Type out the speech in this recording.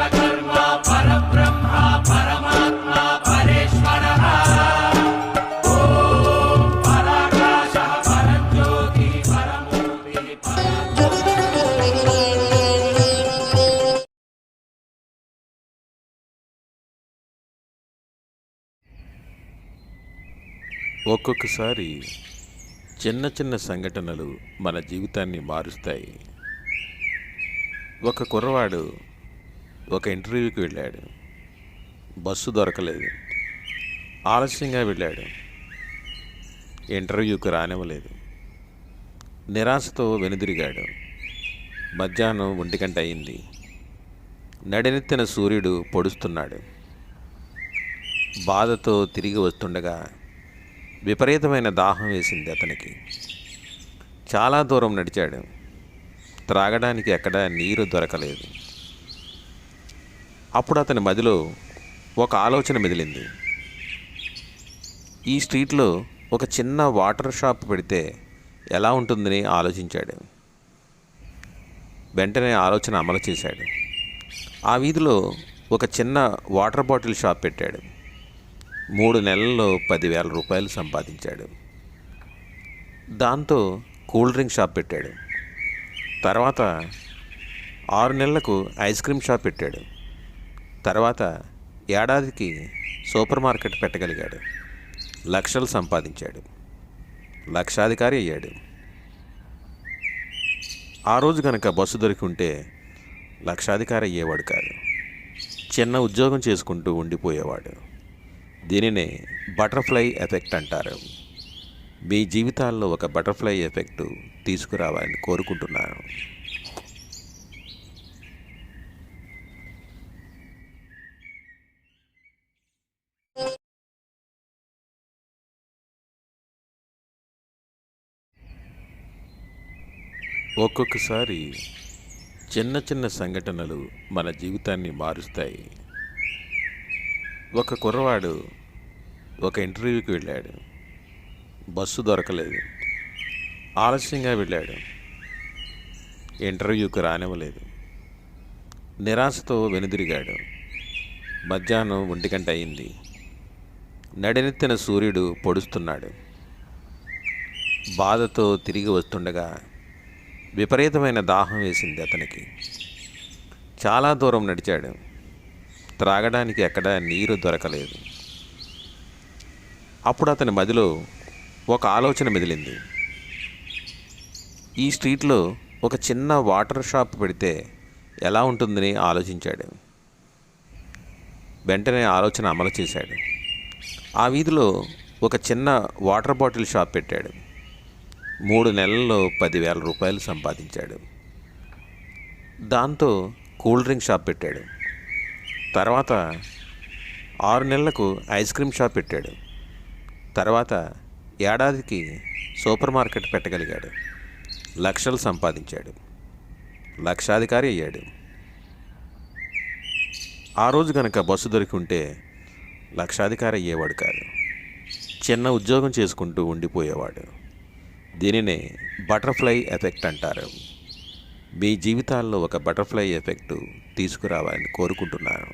విశ్వకర్మ పరబ్రహ్మ పరమాత్మ ఒక్కొక్కసారి చిన్న చిన్న సంఘటనలు మన జీవితాన్ని మారుస్తాయి. ఒక కుర్రవాడు ఒక ఇంటర్వ్యూకి వెళ్ళాడు. బస్సు దొరకలేదు. ఆలస్యంగా వెళ్ళాడు. ఇంటర్వ్యూకి రానివ్వలేదు. నిరాశతో వెనుదిరిగాడు. మధ్యాహ్నం ఒంటి గంట అయింది. నడినెత్తిన సూర్యుడు పొడుస్తున్నాడు. బాధతో తిరిగి వస్తుండగా విపరీతమైన దాహం వేసింది అతనికి. చాలా దూరం నడిచాడు. త్రాగడానికి ఎక్కడ నీరు దొరకలేదు. అప్పుడు అతని మదిలో ఒక ఆలోచన మెదిలింది ఈ స్ట్రీట్లో ఒక చిన్న వాటర్ షాప్ పెడితే ఎలా ఉంటుందని ఆలోచించాడు. వెంటనే ఆలోచన అమలు చేశాడు. ఆ వీధిలో ఒక చిన్న వాటర్ బాటిల్ షాప్ పెట్టాడు. మూడు నెలల్లో పదివేల రూపాయలు సంపాదించాడు. దాంతో కూల్ డ్రింక్ షాప్ పెట్టాడు. తర్వాత ఆరు నెలలకు ఐస్ క్రీమ్ షాప్ పెట్టాడు. తర్వాత ఏడాదికి సూపర్ మార్కెట్ పెట్టగలిగాడు. లక్షలు సంపాదించాడు. లక్షాధికారి అయ్యాడు. ఆ రోజు కనుక బస్సు దొరికి ఉంటే లక్షాధికారి అయ్యేవాడు కాదు. చిన్న ఉద్యోగం చేసుకుంటూ ఉండిపోయేవాడు. దీనినే బటర్ఫ్లై ఎఫెక్ట్ అంటారు. మీ జీవితాల్లో ఒక బటర్ఫ్లై ఎఫెక్ట్ తీసుకురావాలని కోరుకుంటున్నాను. ఒక్కొక్కసారి చిన్న చిన్న సంఘటనలు మన జీవితాన్ని మారుస్తాయి. ఒక కుర్రవాడు ఒక ఇంటర్వ్యూకి వెళ్ళాడు. బస్సు దొరకలేదు. ఆలస్యంగా వెళ్ళాడు. ఇంటర్వ్యూకి రానివ్వలేదు. నిరాశతో వెనుదిరిగాడు. మధ్యాహ్నం ఒంటి గంట అయింది. నడినెత్తిన సూర్యుడు పొడుస్తున్నాడు. బాధతో తిరిగి వస్తుండగా విపరీతమైన దాహం వేసింది అతనికి. చాలా దూరం నడిచాడు. త్రాగడానికి ఎక్కడా నీరు దొరకలేదు. అప్పుడు అతని మదిలో ఒక ఆలోచన మెదిలింది. ఈ స్ట్రీట్లో ఒక చిన్న వాటర్ షాప్ పెడితే ఎలా ఉంటుందని ఆలోచించాడు. వెంటనే ఆలోచన అమలు చేశాడు. ఆ వీధిలో ఒక చిన్న వాటర్ బాటిల్ షాప్ పెట్టాడు. మూడు నెలల్లో పదివేల రూపాయలు సంపాదించాడు. దాంతో కూల్ డ్రింక్ షాప్ పెట్టాడు. తర్వాత ఆరు నెలలకు ఐస్ క్రీమ్ షాప్ పెట్టాడు. తర్వాత ఏడాదికి సూపర్ మార్కెట్ పెట్టగలిగాడు. లక్షలు సంపాదించాడు. లక్షాధికారి అయ్యాడు. ఆ రోజు కనుక బస్సు దొరికి ఉంటే లక్షాధికారి అయ్యేవాడు కాదు. చిన్న ఉద్యోగం చేసుకుంటూ ఉండిపోయేవాడు. దీనినే బటర్ఫ్లై ఎఫెక్ట్ అంటారు. మీ జీవితాల్లో ఒక బటర్ఫ్లై ఎఫెక్ట్ తీసుకురావాలని కోరుకుంటున్నాను.